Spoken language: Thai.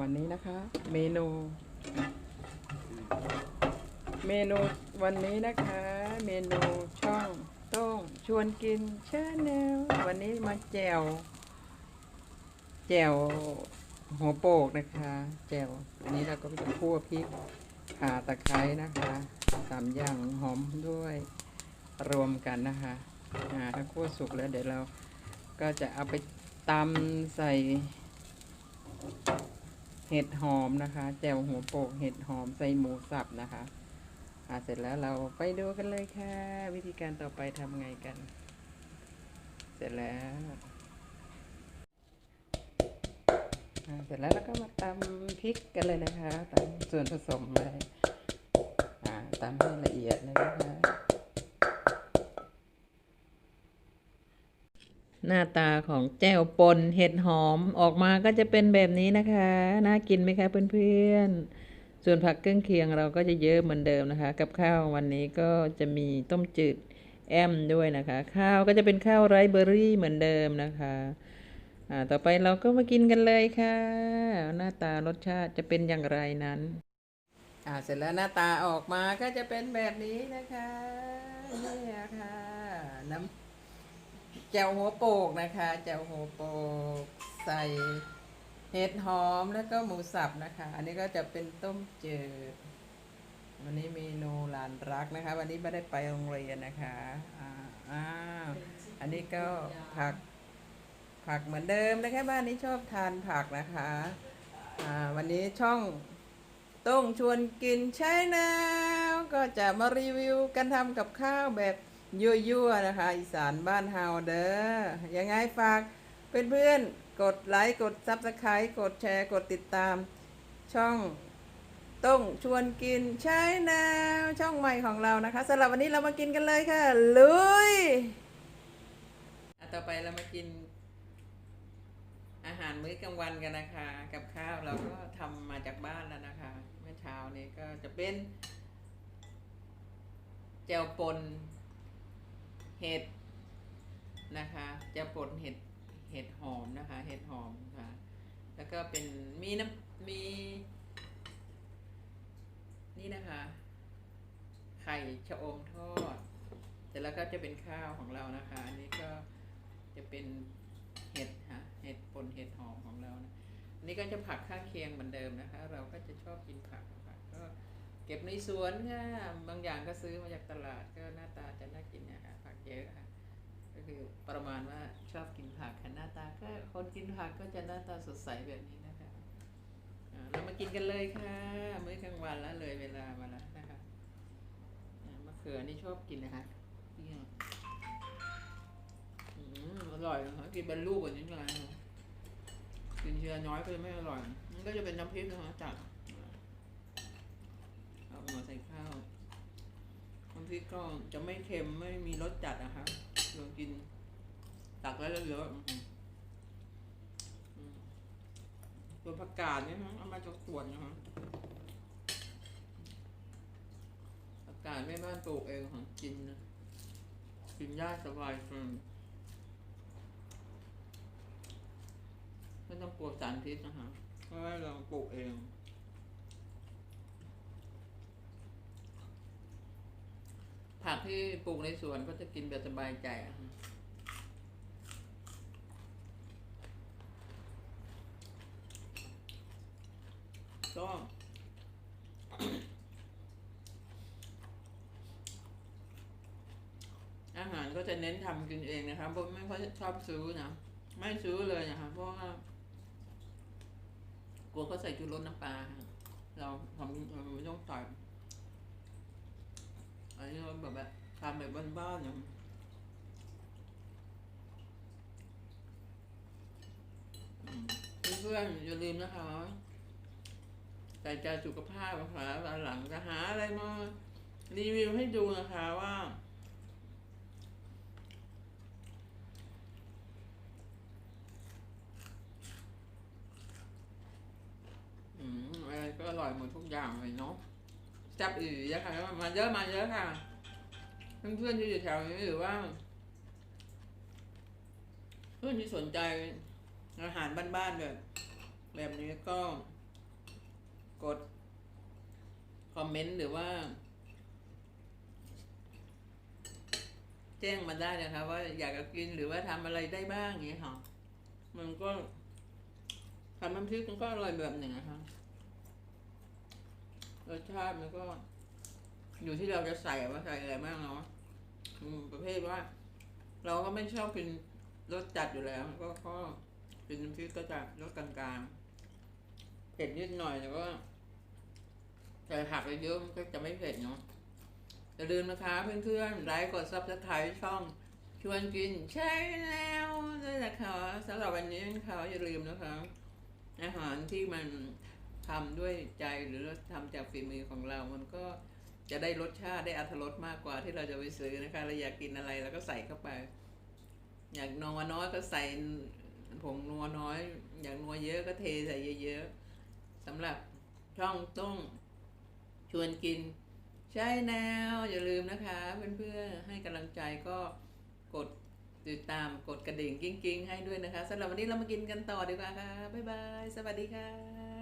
วันนี้นะคะ เมนู เมนูวันนี้นะคะ เมนูช่องต้งชวนกินชาแนลวันนี้มาแจวแจวหัวโปกนะคะแจวอันนี้เราก็จะคั่วพริกข่าตะไคร้นะคะสามอย่างหอมด้วยรวมกันนะคะอ่าถ้าคั่วสุกแล้วเดี๋ยวเราก็จะเอาไปตำใส่ เห็ดหอมนะคะ แจ่วหัวโปกเห็ดหอมใส่หมูสับนะคะอ่าเสร็จแล้วเราไปดูกันเลยค่ะ วิธีการต่อไปทำไงกัน เสร็จแล้วอ่าเสร็จแล้วเราก็มาตำพริกกันเลยนะคะตำส่วนผสมเลยอ่าตำให้ละเอียดเลยนะคะ หน้าตาของแจ่วปนเห็ดหอมออกมาก็จะเป็นแบบนี้นะคะ น่ากินไหมคะเพื่อนๆ ส่วนผักเครื่องเคียงเราก็จะเยอะเหมือนเดิมนะคะ กับข้าววันนี้ก็จะมีต้มจืดแอมด้วยนะคะ ข้าวก็จะเป็นข้าวไรเบอร์รี่เหมือนเดิมนะคะอ่าต่อไปเราก็มากินกันเลยค่ะ หน้าตารสชาติจะเป็นอย่างไรนั้นอ่าเสร็จแล้วหน้าตาออกมาก็จะเป็นแบบนี้นะคะนี่ค่ะน้ำ แจ่วหัวโปกนะคะแจ่วหัวโปกใส่เห็ดหอมแล้วก็หมูสับนะคะ อันนี้ก็จะเป็นต้มเจืดวันนี้เมนูหลานรักนะคะ วันนี้ไม่ได้ไปโรงเรียนนะคะอ่าอาอันนี้ก็ผักผักเหมือนเดิมนะคะบ้านนี้ชอบทานผักนะคะอ่าวันนี้ช่องต้องชวนกินใช่แล้วก็จะมารีวิวการทำกับข้าวแบบ ยั่วๆนะคะ อีสานบ้านเฮาเด้อยังไงฝากเพื่อนๆ กดไลค์ กดซับสไครต์กดแชร์ กดติดตาม ช่องต้องชวนกินใช่แล้วช่องใหม่ของเรานะคะสำหรับวันนี้เรามากินกันเลยค่ะ ลุยต่อไปเรามากิน อาหารมื้อกลางวันกันนะคะ กับข้าวเราก็ทำมาจากบ้านแล้วนะคะ เมื่อเช้านี้ก็จะเป็นแจวปน เห็ดนะคะ จะป่นเห็ดเห็ดหอมนะคะ เห็ดหอมค่ะ แล้วก็เป็นมีน้ำมี นี่นะคะ ไข่ชะอมทอดเสร็จแล้วก็จะเป็นข้าวของเรานะคะ อันนี้ก็จะเป็นเห็ดค่ะเห็ดป่นเห็ดหอมของเรานะอันนี้ก็จะผักข้างเคียงเหมือนเดิมนะคะ เราก็จะชอบกินผักค่ะก็ เก็บในสวนค่ะบางอย่างก็ซื้อมาจากตลาดก็หน้าตาจะน่ากินนะคะผักเยอะค่ะก็คือประมาณว่าชอบกินผักค่ะหน้าตาก็คนกินผักก็จะหน้าตาสดใสแบบนี้นะคะอ่าเรามากินกันเลยค่ะ มื้อกลางวันแล้วเลยเวลามาแล้วนะคะมะเขือนี่ชอบกินนะคะเี่ยอืมอร่อยนะคะกินเป็นลูกกว่านี้ไงกินเชื้อน้อยก็จะไม่อร่อยมันก็จะเป็นน้ำพริกนะคะจาก เอามาใส่ข้าวน้ำพ ริกก็จะไม่เค็มไม่มีรสจัดนะคะเรากินตักแล้วเยอะๆอื้อตัวผักกาดเนี่ยฮะเอามาจากสวนนะคะผักกาดแม่บ้านปลูกเองค่ะกินนะกินยากสบายอืมไม่ต้องกลัวสารพิษนะคะเพราะว่าเราปลูกเอง ผักที่ปลูกในสวนก็จะกินแบบสบายใจอะก็อาหารก็จะเน้นทำกินเองนะคะเพราะไม่ค่อยชอบซื้อนะไม่ซื้อเลยนะคะเพราะว่ากลัวเขาใส่ชูรสน้ำปลาเราทำเราไม่ต้องใส่อันนี้เรา แบบทำแบบบ้านๆอย่างเพื่อนๆอย่าลืมนะคะใส่ใจสุขภาพนะคะวันหลังจะหาอะไรมารีวิวให้ดูนะคะว่า อืมอะไรก็อร่อยหมดทุกอย่างเลยเนาะจับอือเยอะค่ะมาเยอะมาเยอะค่ะ เพื่อนๆที่อยู่แถวนี้หรือว่า เพื่อนที่สนใจอาหารบ้านๆแบบแบบนี้ก็กด คอมเมนต์หรือว่า แจ้งมาได้นะคะว่าอยากจะกินหรือว่าทำอะไรได้บ้างอย่างเงี้ค่ะมันก็ทำน้ำพริกมันก็อร่อยแบบหนึ่งนะคะรสชาติมันก็ อยู่ที่เราจะใส่ว่าใส่อะไรบ้างเนาะ อืมประเภทว่า เราก็ไม่ชอบกินรสจัดอยู่แล้ว ก็ก็กินน้ำพริกก็จะรสกลางๆเผ็ดนิดหน่อยแต่ก็ใส่ผักเยอะๆมันก็จะไม่เผ็ดเนาะอย่าลืมนะคะเพื่อนๆไลค์กดซับสไครต์ช่องชวนกินใช่แล้วด้วยนะคะสำหรับวันนี้นะคะอย่าลืมนะคะ อาหารที่มันทำด้วยใจหรือทำจากฝีมือของเรามันก็ จะได้รสชาติได้อรรถรสมากกว่าที่เราจะไปซื้อนะคะเราอยากกินอะไรเราก็ใส่เข้าไป อยากนัวน้อยก็ใส่ผงนัวน้อย อยากนัวเยอะก็เทใส่เยอะๆสำหรับช่องต้องชวนกิน ใช่แนวอย่าลืมนะคะเพื่อนๆให้กำลังใจก็กดติดตามกดกระดิ่งกิ้งๆ ให้ด้วยนะคะสำหรับวันนี้เรามากินกันต่อดีกว่าค่ะ บ๊ายบาย สวัสดีค่ะ